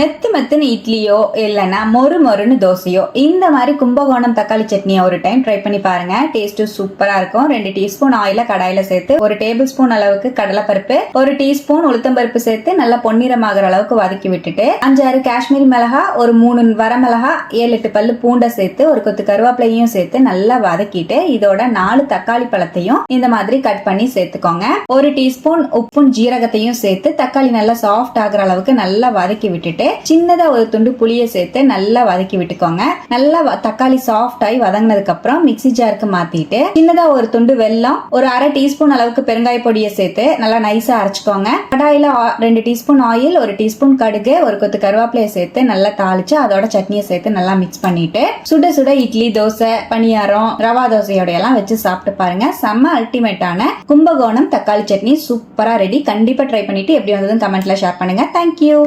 மெத்து மெத்துன்னு இட்லியோ இல்லைன்னா மொறு மொறுன்னு தோசையோ இந்த மாதிரி கும்பகோணம் தக்காளி சட்னியை ஒரு டைம் ட்ரை பண்ணி பாருங்க. டேஸ்ட்டும் சூப்பராக இருக்கும். ரெண்டு டீஸ்பூன் ஆயில கடாயில சேர்த்து ஒரு டேபிள் ஸ்பூன் அளவுக்கு கடலைப்பருப்பு ஒரு டீஸ்பூன் உளுத்தம்பருப்பு சேர்த்து நல்லா பொன்னிறமாகற அளவுக்கு வதக்கி விட்டுட்டு அஞ்சாறு காஷ்மீரி மிளகா ஒரு மூணு வரமிளகா ஏழு எட்டு பல்லு பூண்டை சேர்த்து ஒரு கொத்து கருவேப்பிலையும் சேர்த்து நல்லா வதக்கிட்டு இதோட நாலு தக்காளி பழத்தையும் இந்த மாதிரி கட் பண்ணி சேர்த்துக்கோங்க. ஒரு டீஸ்பூன் உப்பும் ஜீரகத்தையும் சேர்த்து தக்காளி நல்லா சாஃப்ட் ஆகிற அளவுக்கு நல்லா வதக்கி விட்டுட்டு சின்னதா ஒரு துண்டு புளியை சேர்த்து நல்லா வதக்கி விட்டுக்கோங்க. நல்லா தக்காளி சாஃப்ட் ஆகி வதங்கினதுக்கு அப்புறம் மிக்ஸி ஜாருக்கு மாத்திட்டு சின்னதா ஒரு துண்டு வெல்லம் ஒரு அரை டீஸ்பூன் அளவுக்கு பெருங்காய பொடியை சேர்த்து நல்லா நைஸா அரைச்சுக்கோங்க. கடாயில ரெண்டு டீஸ்பூன் ஆயில் ஒரு டீஸ்பூன் கடுகு ஒரு கொத்து கருவேப்பிலையை சேர்த்து நல்லா தாளிச்சு அதோட சட்னியை சேர்த்து நல்லா மிக்ஸ் பண்ணிட்டு சுட சுட இட்லி தோசை பணியாரம் ரவா தோசையோட எல்லாம் வச்சு சாப்பிட்டு பாருங்க. செம்ம அல்டிமேட்டான கும்பகோணம் தக்காளி சட்னி சூப்பரா ரெடி கண்டிப்பா ட்ரை பண்ணிட்டு எப்படி வந்ததுன்னு கமெண்ட்ல ஷேர் பண்ணுங்க. தேங்க்யூ